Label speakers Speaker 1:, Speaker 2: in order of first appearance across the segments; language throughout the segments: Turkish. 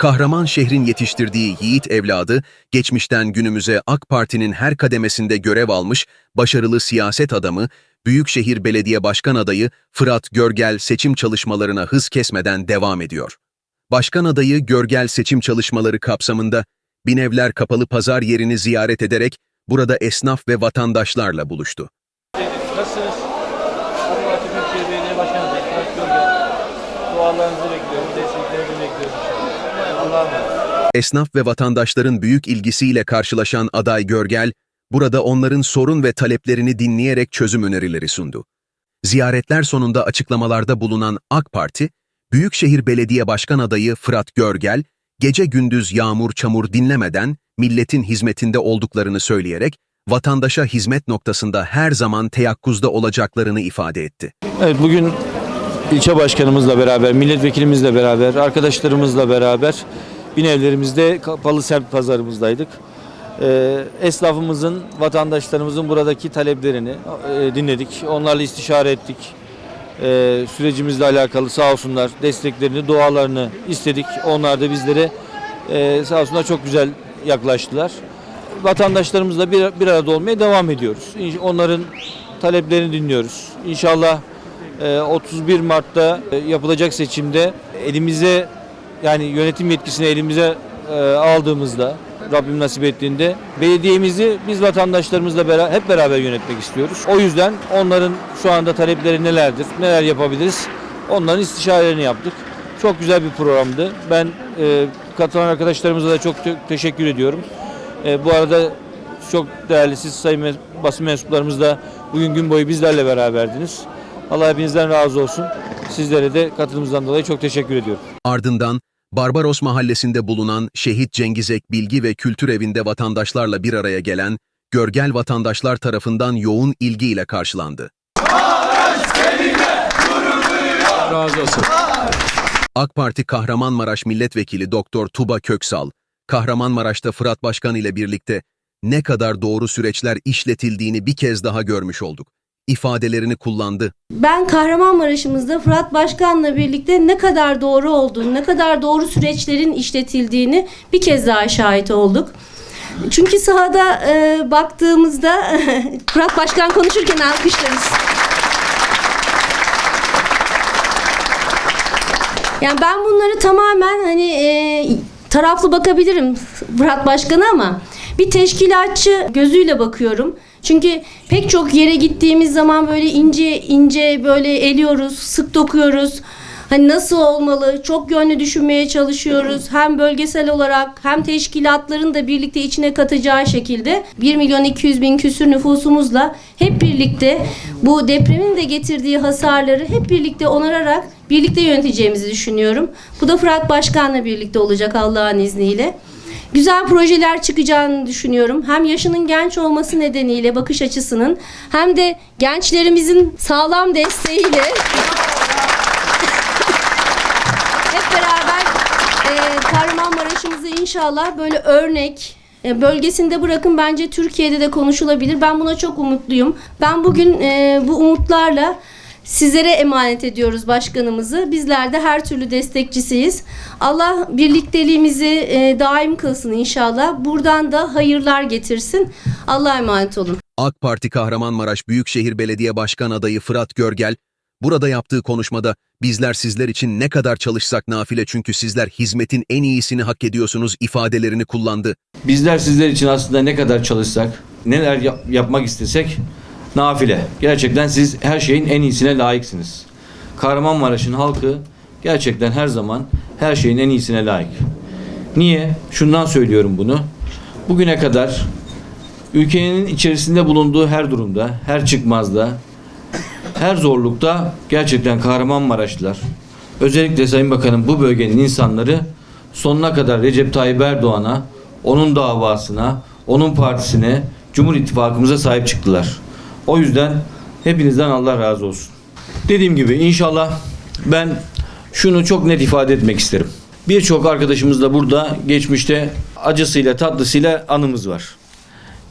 Speaker 1: Kahraman şehrin yetiştirdiği yiğit evladı, geçmişten günümüze AK Parti'nin her kademesinde görev almış, başarılı siyaset adamı, Büyükşehir Belediye Başkan adayı Fırat Görgel seçim çalışmalarına hız kesmeden devam ediyor. Başkan adayı Görgel seçim çalışmaları kapsamında Binevler Kapalı Pazar yerini ziyaret ederek burada esnaf ve vatandaşlarla buluştu.
Speaker 2: Nasılsınız? Büyükşehir Belediye Başkanı Fırat Görgel. Dualarınızı bekliyorum, desteklerinizi bekliyorum.
Speaker 1: Esnaf ve vatandaşların büyük ilgisiyle karşılaşan aday Görgel, burada onların sorun ve taleplerini dinleyerek çözüm önerileri sundu. Ziyaretler sonunda açıklamalarda bulunan AK Parti, Büyükşehir Belediye Başkan adayı Fırat Görgel, gece gündüz yağmur çamur dinlemeden milletin hizmetinde olduklarını söyleyerek, vatandaşa hizmet noktasında her zaman teyakkuzda olacaklarını ifade etti.
Speaker 2: Evet bugün ilçe başkanımızla beraber, milletvekilimizle beraber, arkadaşlarımızla beraber Binevlerimizde kapalı semt pazarımızdaydık. Ee, esnafımızın, vatandaşlarımızın buradaki taleplerini e, dinledik. Onlarla istişare ettik. Ee, sürecimizle alakalı sağ olsunlar desteklerini, dualarını istedik. Onlar da bizlere e, sağ olsunlar çok güzel yaklaştılar. Vatandaşlarımızla bir, bir arada olmaya devam ediyoruz. Onların taleplerini dinliyoruz. İnşallah 31 Mart'ta e, yapılacak seçimde elimize yani yönetim yetkisini elimize e, aldığımızda Rabbim nasip ettiğinde belediyemizi biz vatandaşlarımızla beraber, hep beraber yönetmek istiyoruz. O yüzden onların şu anda talepleri nelerdir, neler yapabiliriz onların istişarelerini yaptık. Çok güzel bir programdı. Ben e, katılan arkadaşlarımıza da çok te- teşekkür ediyorum. E, bu arada çok değerli siz sayın basın mensuplarımız da bugün gün boyu bizlerle beraberdiniz. Allah hepinizden razı olsun. Sizlere de katılımınızdan dolayı çok teşekkür ediyorum.
Speaker 1: Ardından Barbaros mahallesinde bulunan Şehit Cengiz Ek Bilgi ve Kültür Evi'nde vatandaşlarla bir araya gelen Görgel vatandaşlar tarafından yoğun ilgiyle karşılandı.
Speaker 3: Razı olsun.
Speaker 1: AK Parti Kahramanmaraş Milletvekili Doktor Tuba Köksal, Kahramanmaraş'ta Fırat Başkan ile birlikte ne kadar doğru süreçler işletildiğini bir kez daha görmüş olduk. İfadelerini kullandı.
Speaker 4: Ben Kahramanmaraş'ımızda Fırat Başkan'la birlikte ne kadar doğru olduğunu, ne kadar doğru süreçlerin işletildiğini bir kez daha şahit olduk. Çünkü sahada e, baktığımızda Fırat Başkan konuşurken alkışlarız. Yani ben bunları tamamen hani e, taraflı bakabilirim Fırat Başkan'a ama bir teşkilatçı gözüyle bakıyorum. Çünkü pek çok yere gittiğimiz zaman böyle ince ince böyle eliyoruz, sık dokuyoruz. Hani nasıl olmalı? Çok yönlü düşünmeye çalışıyoruz. Hem bölgesel olarak hem teşkilatların da birlikte içine katacağı şekilde 1 milyon 200 bin küsür nüfusumuzla hep birlikte bu depremin de getirdiği hasarları hep birlikte onararak birlikte yöneteceğimizi düşünüyorum. Bu da Fırat Başkan'la birlikte olacak Allah'ın izniyle. Güzel projeler çıkacağını düşünüyorum. Hem yaşının genç olması nedeniyle bakış açısının hem de gençlerimizin sağlam desteğiyle hep beraber e, Kahramanmaraş'ımızı inşallah böyle örnek e, bölgesinde bırakın bence Türkiye'de de konuşulabilir. Ben buna çok umutluyum. Ben bugün e, bu umutlarla sizlere emanet ediyoruz başkanımızı. Bizler de her türlü destekçisiyiz. Allah birlikteliğimizi e, daim kılsın inşallah. Buradan da hayırlar getirsin. Allah'a emanet olun.
Speaker 1: AK Parti Kahramanmaraş Büyükşehir Belediye Başkan adayı Fırat Görgel, burada yaptığı konuşmada bizler sizler için ne kadar çalışsak nafile çünkü sizler hizmetin en iyisini hak ediyorsunuz ifadelerini kullandı.
Speaker 2: Bizler sizler için aslında ne kadar çalışsak, neler yap- yapmak istesek nafile. Gerçekten siz her şeyin en iyisine layıksınız. Kahramanmaraş'ın halkı gerçekten her zaman her şeyin en iyisine layık. Niye? Şundan söylüyorum bunu. Bugüne kadar ülkenin içerisinde bulunduğu her durumda, her çıkmazda, her zorlukta gerçekten Kahramanmaraşlılar, özellikle Sayın Bakanım bu bölgenin insanları sonuna kadar Recep Tayyip Erdoğan'a, onun davasına, onun partisine, Cumhur İttifakımıza sahip çıktılar. O yüzden hepinizden Allah razı olsun. Dediğim gibi inşallah ben şunu çok net ifade etmek isterim. Birçok arkadaşımız da burada geçmişte acısıyla tatlısıyla anımız var.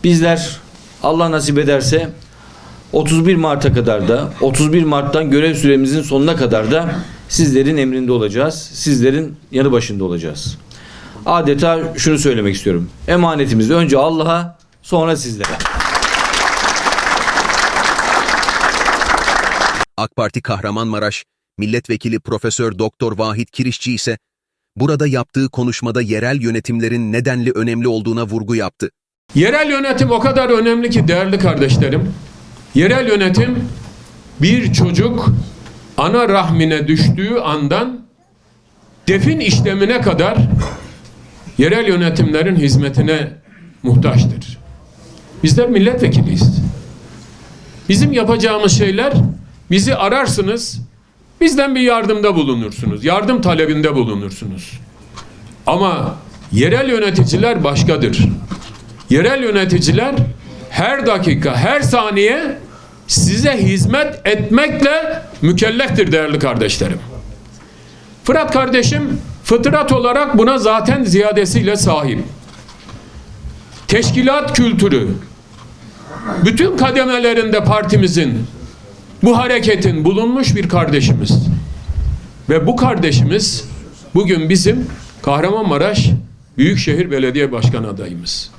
Speaker 2: Bizler Allah nasip ederse 31 Mart'a kadar da 31 Mart'tan görev süremizin sonuna kadar da sizlerin emrinde olacağız. Sizlerin yanı başında olacağız. adeta şunu söylemek istiyorum. Emanetimiz önce Allah'a sonra sizlere.
Speaker 1: AK Parti Kahramanmaraş Milletvekili Profesör Doktor Vahit Kirişçi ise burada yaptığı konuşmada yerel yönetimlerin nedenli önemli olduğuna vurgu yaptı.
Speaker 3: Yerel yönetim o kadar önemli ki değerli kardeşlerim. Yerel yönetim bir çocuk ana rahmine düştüğü andan defin işlemine kadar yerel yönetimlerin hizmetine muhtaçtır. Bizler milletvekiliyiz. Bizim yapacağımız şeyler bizi ararsınız, bizden bir yardımda bulunursunuz, yardım talebinde bulunursunuz. Ama yerel yöneticiler başkadır. Yerel yöneticiler her dakika, her saniye size hizmet etmekle mükelleftir değerli kardeşlerim. Fırat kardeşim fıtrat olarak buna zaten ziyadesiyle sahip. Teşkilat kültürü, bütün kademelerinde partimizin, bu hareketin bulunmuş bir kardeşimiz. Ve bu kardeşimiz bugün bizim Kahramanmaraş Büyükşehir Belediye Başkan adayımız.